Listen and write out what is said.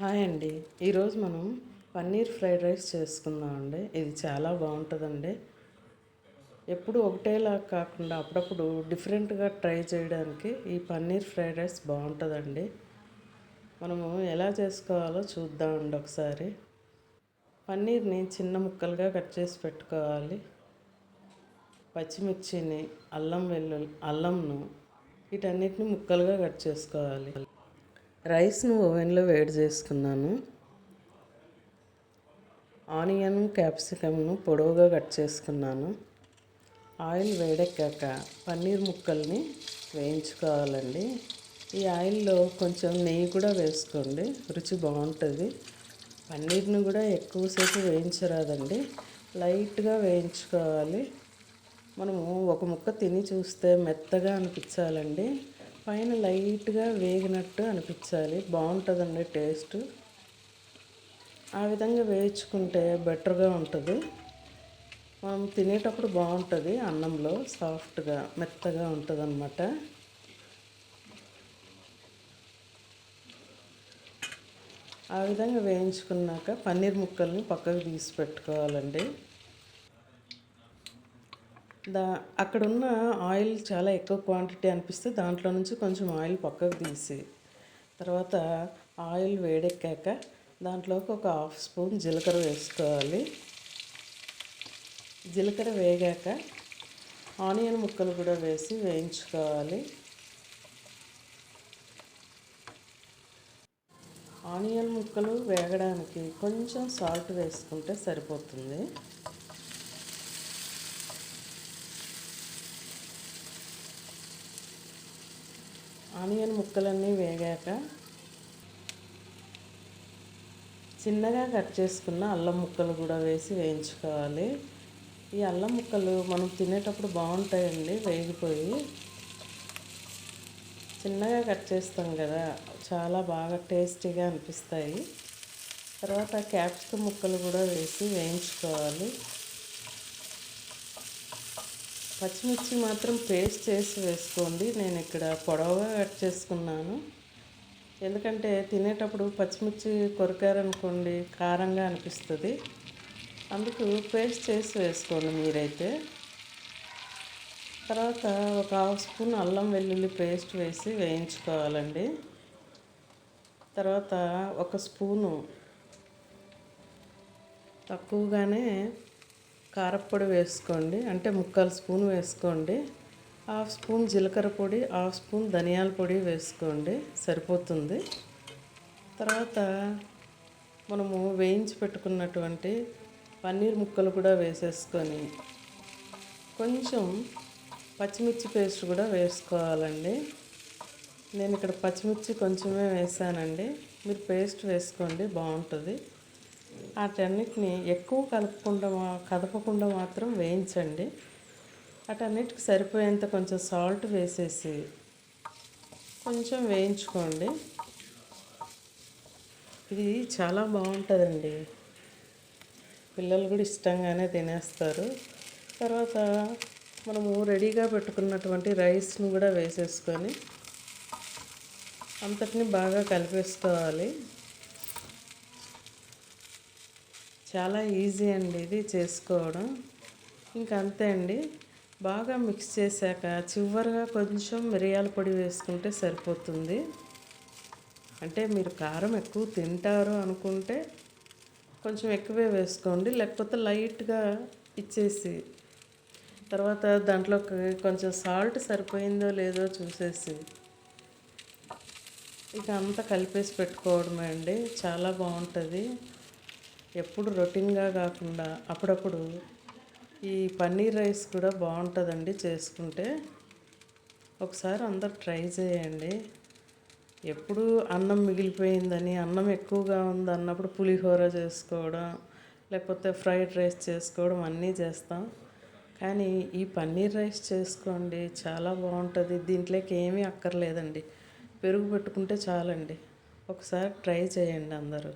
Hi అండి. ఈరోజు మనం పన్నీర్ ఫ్రైడ్ రైస్ చేసుకుందాం అండి ఇది చాలా బాగుంటుందండి. ఎప్పుడు ఒకటేలా కాకుండా అప్పుడప్పుడు డిఫరెంట్గా ట్రై చేయడానికి ఈ పన్నీర్ ఫ్రైడ్ రైస్ బాగుంటుందండి. మనము ఎలా చేసుకోవాలో చూద్దామండి ఒకసారి. పన్నీర్ని చిన్న ముక్కలుగా కట్ చేసి పెట్టుకోవాలి. పచ్చిమిర్చిని అల్లం వెల్లుల్లి అల్లంను వీటన్నిటిని ముక్కలుగా కట్ చేసుకోవాలి. రైస్ను ఓవెన్లో వేడి చేసుకున్నాను. ఆనియన్ క్యాప్సికమ్ను పొడవుగా కట్ చేసుకున్నాను. ఆయిల్ వేడెక్కాక పన్నీర్ ముక్కల్ని వేయించుకోవాలండి. ఈ ఆయిల్లో కొంచెం నెయ్యి కూడా వేసుకోండి రుచి బాగుంటుంది. పన్నీర్ని కూడా ఎక్కువసేపు వేయించరాదండి లైట్గా వేయించుకోవాలి. మనము ఒక ముక్క తిని చూస్తే మెత్తగా అనిపించాలండి. పైన లైట్గా వేగినట్టు అనిపించాలి. బాగుంటుందండి టేస్ట్. ఆ విధంగా వేయించుకుంటే బెటర్గా ఉంటుంది. మనం తినేటప్పుడు బాగుంటుంది అన్నంలో సాఫ్ట్గా మెత్తగా ఉంటుంది అన్నమాట ఆ విధంగా వేయించుకున్నాక పన్నీర్ ముక్కల్ని పక్కకు తీసి పెట్టుకోవాలండి. దా అక్కడున్న ఆయిల్ చాలా ఎక్కువ క్వాంటిటీ అనిపిస్తే దాంట్లో నుంచి కొంచెం ఆయిల్ పక్కకు తీసి తర్వాత ఆయిల్ వేడెక్కాక దాంట్లోకి ఒక హాఫ్ స్పూన్ జీలకర్ర వేసుకోవాలి. జీలకర్ర వేగాక ఆనియన్ ముక్కలు కూడా వేసి వేయించుకోవాలి. ఆనియన్ ముక్కలు వేగడానికి కొంచెం సాల్ట్ వేసుకుంటే సరిపోతుంది. ఆనియన్ ముక్కలన్నీ వేగాక చిన్నగా కట్ చేసుకున్న అల్లం ముక్కలు కూడా వేసి వేయించుకోవాలి. ఈ అల్లం ముక్కలు మనం తినేటప్పుడు బాగుంటాయండి వేగిపోయి. చిన్నగా కట్ చేస్తాం కదా చాలా బాగా టేస్టీగా అనిపిస్తాయి. తర్వాత క్యాప్సికమ్ ముక్కలు కూడా వేసి వేయించుకోవాలి. పచ్చిమిర్చి మాత్రం పేస్ట్ చేసి వేసుకోండి. నేను ఇక్కడ పొడవుగా కట్ చేసుకున్నాను. ఎందుకంటే తినేటప్పుడు పచ్చిమిర్చి కొరికారనుకోండి కారంగా అనిపిస్తుంది. అందుకు పేస్ట్ చేసి వేసుకోండి మీరైతే. తర్వాత ఒక హాఫ్ స్పూన్ అల్లం వెల్లుల్లి పేస్ట్ వేసి వేయించుకోవాలండి. తర్వాత ఒక స్పూను తక్కువగానే కారప్పొడి వేసుకోండి. అంటే ముక్కాలు స్పూన్ వేసుకోండి. హాఫ్ స్పూన్ జీలకర్ర పొడి హాఫ్ స్పూన్ ధనియాల పొడి వేసుకోండి. సరిపోతుంది. తర్వాత మనము వేయించి పెట్టుకున్నటువంటి పన్నీర్ ముక్కలు కూడా వేసేసుకొని కొంచెం పచ్చిమిర్చి పేస్ట్ కూడా వేసుకోవాలండి. నేను ఇక్కడ పచ్చిమిర్చి కొంచెమే వేసానండి. మీరు పేస్ట్ వేసుకోండి బాగుంటుంది. వాటన్నిటిని ఎక్కువ కలపకుండా కదపకుండా మాత్రం వేయించండి. వాటన్నిటికి సరిపోయేంత కొంచెం సాల్ట్ వేసేసి కొంచెం వేయించుకోండి. ఇది చాలా బాగుంటుందండి. పిల్లలు కూడా ఇష్టంగానే తినేస్తారు. తర్వాత మనము రెడీగా పెట్టుకున్నటువంటి రైస్ను కూడా వేసేసుకొని అంతటిని బాగా కలిపేసుకోవాలి. చాలా ఈజీ అండి ఇది చేసుకోవడం. ఇంకా అంతే అండి. బాగా మిక్స్ చేశాక చివరిగా కొంచెం మిరియాల పొడి వేసుకుంటే సరిపోతుంది. అంటే మీరు కారం ఎక్కువ తింటారు అనుకుంటే కొంచెం ఎక్కువే వేసుకోండి. లేకపోతే లైట్గా ఇచ్చేసి తర్వాత దాంట్లో కొంచెం సాల్ట్ సరిపోయిందో లేదో చూసేసి ఇక అంతా కలిపేసి పెట్టుకోవడమే అండి. చాలా బాగుంటుంది. ఎప్పుడు రొటీన్గా కాకుండా అప్పుడప్పుడు ఈ పన్నీర్ రైస్ కూడా బాగుంటుందండి చేసుకుంటే. ఒకసారి అందరు ట్రై చేయండి. ఎప్పుడు అన్నం మిగిలిపోయిందని అన్నం ఎక్కువగా ఉంది అన్నప్పుడు పులిహోర చేసుకోవడం లేకపోతే ఫ్రైడ్ రైస్ చేసుకోవడం అన్నీ చేస్తాం. కానీ ఈ పన్నీర్ రైస్ చేసుకోండి చాలా బాగుంటుంది. దీంట్లోకి ఏమీ అక్కర్లేదండి. పెరుగు పెట్టుకుంటే చాలండి. ఒకసారి ట్రై చేయండి అందరూ.